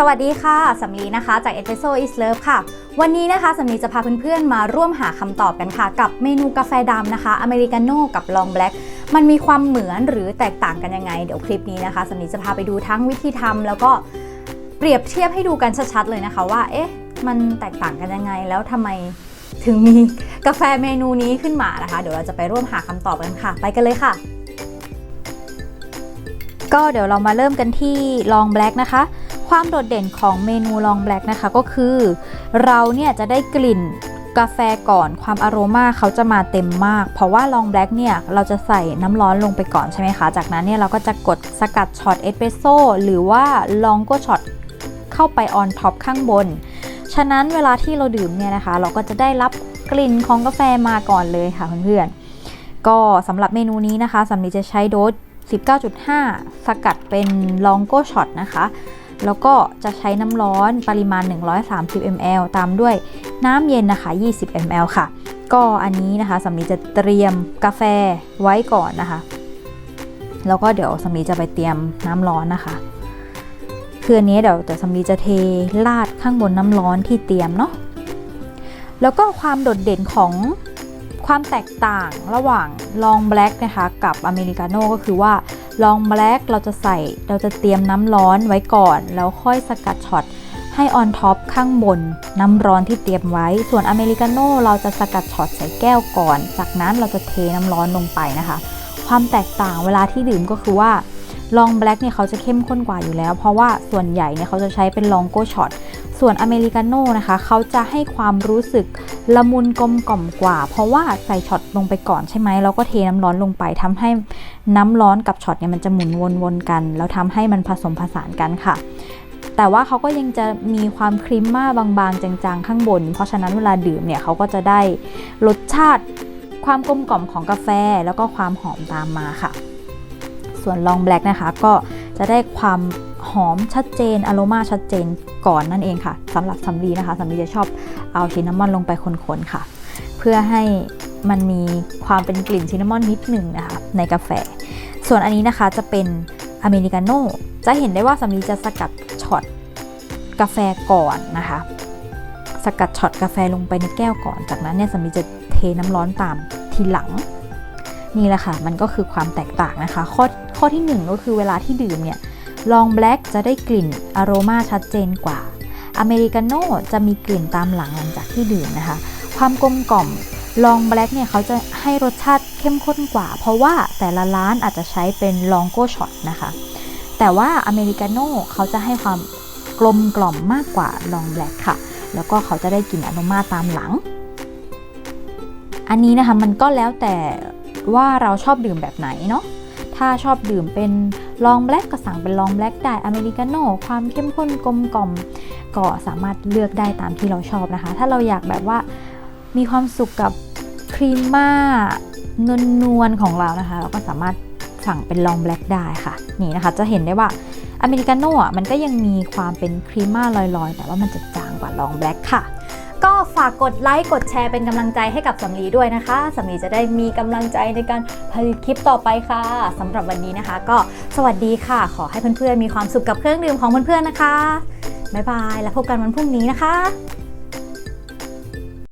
สวัสดีค่ะสำลีนะคะจาก Espresso is Love ค่ะ วันนี้นะคะสำลีจะพาเพื่อนๆ มาร่วมหาคำตอบกันค่ะ กับเมนูกาแฟดำนะคะอเมริกาโน่กับลองแบล็กมันมีความเหมือนหรือแตกต่างกันยังไง เดี๋ยวคลิปนี้นะคะสำลีจะพาไปดูทั้งวิธีทำแล้วก็เปรียบเทียบให้ดูกันชัดๆเลยนะคะว่า เอ๊ะ มันแตกต่างกันยังไง แล้วทำไมถึงมีกาแฟเมนูนี้ขึ้นมานะคะ เดี๋ยวเราจะไปร่วมหาคำตอบกันค่ะ ไปกันเลยค่ะ ก็เดี๋ยวเรามาเริ่มกันที่ลองแบล็กนะคะ ความโดดเด่นของเมนูลองแบล็กนะคะก็คือ เราเนี่ยจะได้กลิ่นกาแฟก่อนความอโรมาเขาจะมาเต็มมาก เพราะว่าลองแบล็กเนี่ยเราจะใส่น้ำร้อนลงไปก่อนใช่ไหมคะ จากนั้นเนี่ยเราก็จะกดสกัดช็อตเอสเปรสโซ่หรือว่าลองโกช็อตเข้าไปออนท็อปข้างบน ฉะนั้นเวลาที่เราดื่มเนี่ยนะคะ เราก็จะได้รับกลิ่นของกาแฟมาก่อนเลยค่ะเพื่อนๆ ก็สำหรับเมนูนี้นะคะสำลีจะใช้โดส 19.5 สกัดเป็นลองโกช็อตนะคะ แล้วก็จะใช้น้ำร้อนปริมาณ 130 ml ตามด้วยน้ำเย็นนะคะ 20 ml ค่ะ ก็อันนี้นะคะสำลีจะเตรียมกาแฟไว้ก่อนนะคะ แล้วก็เดี๋ยวสำลีจะไปเตรียมน้ำร้อนนะคะคืออันนี้เดี๋ยวเดี๋ยวสำลีจะเทราดข้างบนน้ำร้อนที่เตรียมเนาะแล้วก็ความโดดเด่นของความแตกต่างระหว่างลองแบล็กนะคะกับอเมริกาโน่ก็คือว่า ลองแบล็กเราจะใส่เราจะเตรียมน้ำร้อนไว้ก่อน แล้วค่อยสกัดช็อตให้ออนท็อปข้างบนน้ำร้อนที่เตรียมไว้ ส่วนอเมริกาโน่เราจะสกัดช็อตใส่แก้วก่อน จากนั้นเราจะเทน้ำร้อนลงไปนะคะ ความแตกต่างเวลาที่ดื่มก็คือว่า ลองแบล็กเนี่ยเขาจะเข้มข้นกว่าอยู่แล้ว เพราะว่าส่วนใหญ่เนี่ยเขาจะใช้เป็นลองโกช็อตส่วนอเมริกาโน่นะคะ เขาจะให้ความรู้สึกละมุนกลมกล่อมกว่า เพราะว่าใส่ช็อตลงไปก่อนใช่ไหมแล้วก็เทน้ำร้อนลงไปทำให้น้ำร้อนกับช็อตเนี่ยมันจะหมุนวนๆกัน แล้วทำให้มันผสมผสานกันค่ะ แต่ว่าเขาก็ยังจะมีความครีมม่าบางๆ จางๆ ข้างบน เพราะฉะนั้นเวลาดื่มเนี่ยเขาก็จะได้รสชาติความกลมกล่อมของกาแฟ แล้วก็ความหอมตามมาค่ะ ส่วนลองแบล็กนะคะ ก็จะได้ความหอมชัดเจนอโรมาชัดเจนก่อนนั่นเองค่ะสำหรับสำลีนะคะสำลีจะชอบเอาชินนามอนลงไปคนๆค่ะ เพื่อให้มันมีความเป็นกลิ่นชินนามอนนิดหนึ่งนะคะในกาแฟ ส่วนอันนี้นะคะจะเป็นอเมริกาโน่จะเห็นได้ว่าสำลีจะสกัดช็อตกาแฟก่อนนะคะ สกัดช็อตกาแฟลงไปในแก้วก่อน จากนั้นเนี่ยสำลีจะเทน้ำร้อนตามทีหลัง นี่แหละค่ะ มันก็คือความแตกต่างนะคะ ข้อข้อที่หนึ่งก็คือเวลาที่ดื่มเนี่ยลองแบล็กจะได้กลิ่นอโรมาชัดเจนกว่าอเมริกาโน่จะมีกลิ่นตามหลังหลังจากที่ดื่มนะคะ ความกลมกล่อมลองแบล็กเนี่ยเขาจะให้รสชาติเข้มข้นกว่า เพราะว่าแต่ละร้านอาจจะใช้เป็นลองโกช็อตนะคะ แต่ว่าอเมริกาโน่เขาจะให้ความกลมกล่อมมากกว่าลองแบล็กค่ะ แล้วก็เขาจะได้กลิ่นอโรมาตามหลัง อันนี้นะคะมันก็แล้วแต่ ว่าเราชอบดื่มแบบไหนเนาะถ้าชอบดื่มเป็นลองแบล็กก็สั่งเป็นลองแบล็กได้อเมริกาโน่ความเข้มข้นกลมกล่อมก็สามารถเลือกได้ตามที่เราชอบนะคะ ถ้าเราอยากแบบว่ามีความสุขกับครีมม่านวลนวลๆของเรานะคะ เราก็สามารถสั่งเป็นลองแบล็กได้ค่ะ นี่นะคะจะเห็นได้ว่าอเมริกาโน่มันก็ยังมีความเป็นครีมม่าลอยๆ แต่ว่ามันจะจางกว่าลองแบล็กค่ะ ก็ฝากกดไลค์กดแชร์เป็นกำลังใจให้กับสำลีด้วยนะคะสำลีจะได้มีกำลังใจในการผลิตคลิปต่อไปค่ะสำหรับวันนี้นะคะ ก็สวัสดีค่ะ ขอให้เพื่อนๆมีความสุขกับเครื่องดื่มของเพื่อนๆนะคะบ๊ายบายแล้วพบกันวันพรุ่งนี้นะคะ